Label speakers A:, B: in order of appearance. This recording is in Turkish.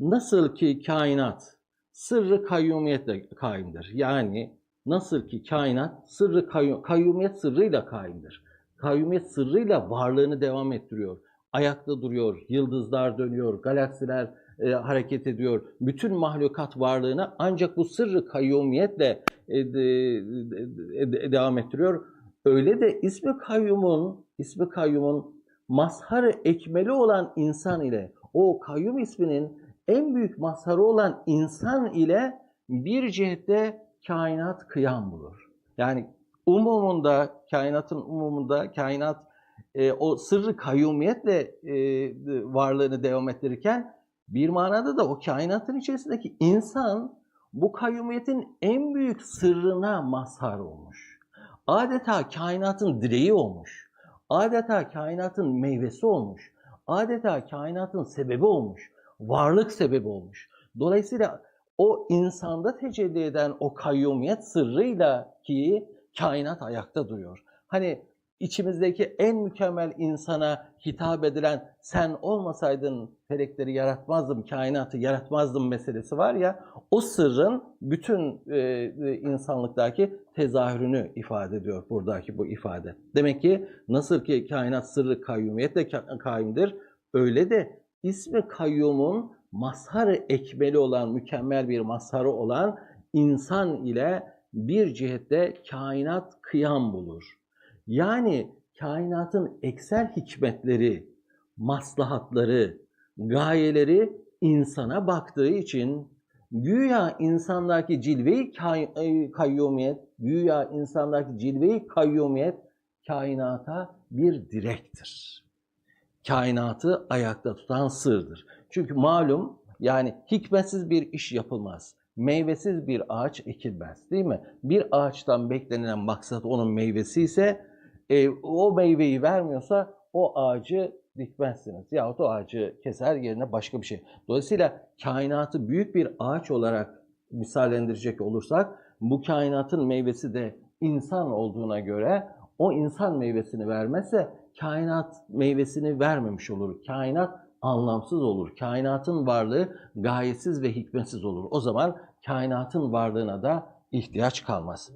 A: Nasıl ki kainat sırrı kayyumiyetle kaimdir. Yani nasıl ki kainat sırrı kayyum, kayyumiyet sırrıyla kaimdir. Kayyumiyet sırrıyla varlığını devam ettiriyor. Ayakta duruyor, yıldızlar dönüyor, galaksiler e, hareket ediyor. Bütün mahlukat varlığını ancak bu sırrı kayyumiyetle e, de- de- devam ettiriyor. Öyle de ismi kayyumun, ismi kayyumun mazharı ekmeli olan insan ile o kayyum isminin en büyük mazharı olan insan ile bir cihette kainat kıyam bulur. Yani umumunda, kainatın umumunda kainat e, o sırrı kayyumiyetle e, varlığını devam ettirirken bir manada da o kainatın içerisindeki insan bu kayyumiyetin en büyük sırrına mazhar olmuş. Adeta kainatın direği olmuş. Adeta kainatın meyvesi olmuş. Adeta kainatın sebebi olmuş. Varlık sebebi olmuş. Dolayısıyla o insanda tecelli eden o kayyumiyet sırrıyla ki kainat ayakta duruyor. Hani içimizdeki en mükemmel insana hitap edilen sen olmasaydın felekleri yaratmazdım, kainatı yaratmazdım meselesi var ya o sırrın bütün e, e, insanlıktaki tezahürünü ifade ediyor buradaki bu ifade. Demek ki nasıl ki kainat sırrı kayyumiyetle ka- kaimdir öyle de ismi kayyumun mazharı ekmeli olan, mükemmel bir mazharı olan insan ile bir cihette kainat kıyam bulur. Yani kainatın eksel hikmetleri, maslahatları, gayeleri insana baktığı için güya insandaki cilve-i kay- e, kayyumiyet, güya insandaki cilve-i kayyumiyet kainata bir direktir. Kainatı ayakta tutan sırdır. Çünkü malum yani hikmetsiz bir iş yapılmaz. Meyvesiz bir ağaç ekilmez değil mi? Bir ağaçtan beklenilen maksat onun meyvesi ise e, o meyveyi vermiyorsa o ağacı dikmezsiniz. Yahut o ağacı keser yerine başka bir şey. Dolayısıyla kainatı büyük bir ağaç olarak misallendirecek olursak bu kainatın meyvesi de insan olduğuna göre o insan meyvesini vermezse kainat meyvesini vermemiş olur. Kainat anlamsız olur. Kainatın varlığı gayesiz ve hikmetsiz olur. O zaman kainatın varlığına da ihtiyaç kalmaz.